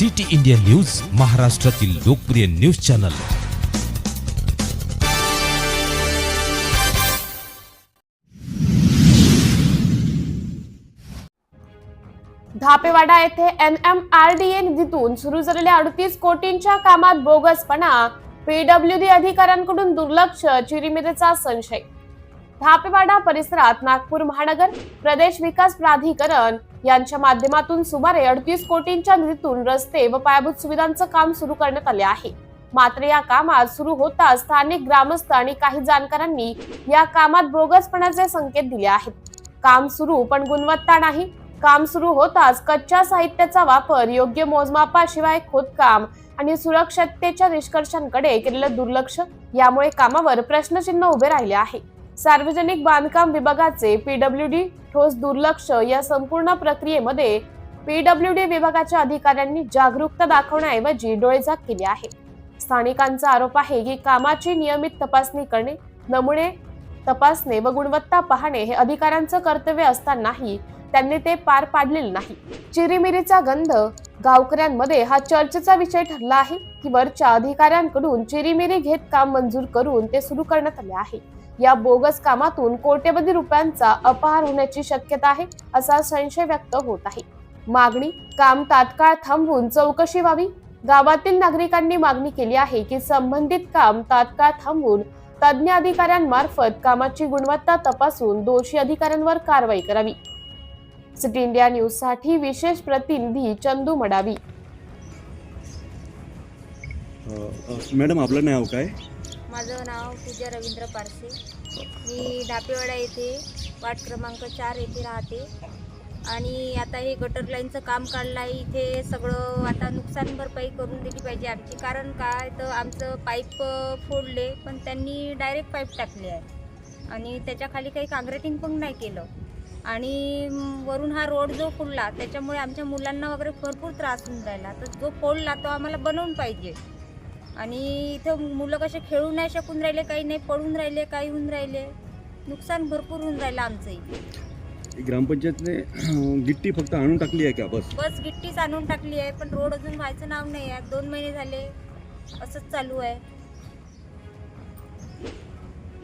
City India news महाराष्ट्रातील लोकप्रिय news channel. Dhapewada येथे N M R D A निधीतून सुरू झालेल्या अडतीस कोटींच्या कामात बोगसपणा. पीडब्ल्यूडी अधिकाऱ्यांकडून दुर्लक्ष चिरिमिरेचा संशय. धापेवाडा परिसरात नागपूर महानगर प्रदेश विकास प्राधिकरण यांच्या माध्यमातून सुमारे अडतीस कोटींच्या निधीतून रस्ते व पायाभूत सुविधांचं काम सुरू करण्यात आले आहे. मात्र या कामात सुरू होता स्थानिक ग्रामस्थ आणि काही जाणकारांनी या कामात बोगसपणाचे संकेत दिले आहेत. काम सुरू पण गुणवत्ता नाही. काम सुरू होताच कच्च्या साहित्याचा वापर योग्य मोजमापाशिवाय खोदकाम आणि सुरक्षिततेच्या निष्कर्षांकडे केलेलं दुर्लक्ष यामुळे कामावर प्रश्नचिन्ह उभे राहिले आहे. सार्वजनिक बांधकाम विभागाचे पीडब्ल्यूडी ठोस दुर्लक्ष या संपूर्ण प्रक्रियेमध्ये पीडब्ल्यूडी विभागाच्या अधिकाऱ्यांनी जागरूकता दाखवण्याऐवजी डोळेझाक केली आहे. स्थानिकांचा आरोप आहे की कामाची नियमित तपासणी करणे नमुने तपासणे व गुणवत्ता पाहणे हे अधिकाऱ्यांचं कर्तव्य असतानाही त्यांनी ते पार पाडलेले नाही. चिरीमिरीचा गंध गावकऱ्यांमध्ये हा चर्चेचा विषय ठरला आहे की वरच्या अधिकाऱ्यांकडून चिरीमिरी घेत काम मंजूर करून ते सुरू करण्यात आले आहे. या बोगस कामातून कोट्यवधी रुपयांचा अपहार होण्याची शक्यता आहे असा संशय व्यक्त होत आहे. मागणी काम तात्काळ थांबवून चौकशी व्हावी. गावातील नागरिकांनी मागणी केली आहे की संबंधित काम तात्काळ थांबवून तज्ज्ञ अधिकाऱ्यांमार्फत कामाची गुणवत्ता तपासून दोषी अधिकाऱ्यांवर कारवाई करावी. सिटी इंडिया न्यूजसाठी विशेष प्रतिनिधी चंदू मडावी. मॅडम आपलं नाव काय? माझं नाव पूजा रवींद्र पारसे. मी दापेवाडा येथे वाट क्रमांक चार येथे राहते. आणि आता हे गटर लाईनचं काम काढलं आहे इथे सगळं आता नुकसान भरपाई करून दिली पाहिजे आमची. कारण काय तर आमचं पाईप फोडले पण त्यांनी डायरेक्ट पाईप टाकले आहे. आणि त्याच्याखाली काही काँग्रेटिंग पण नाही केलं. आणि वरून हा रोड जो फोडला त्याच्यामुळे आमच्या मुलांना वगैरे भरपूर त्रास होऊन राहिला. तर जो फोडला तो आम्हाला बनवून पाहिजे. आणि इथं मुलं कसे खेळू नाही शकून राहिले काही नाही पडून राहिले काही होऊन राहिले. नुकसान भरपूर होऊन राहिलं आमचं इथे ग्रामपंचायतने गिट्टी फक्त आणून टाकली आहे का? बस. बस गिट्टीच आणून टाकली आहे पण रोड अजून व्हायचं नाव नाही आहे. दोन महिने झाले असंच चालू आहे.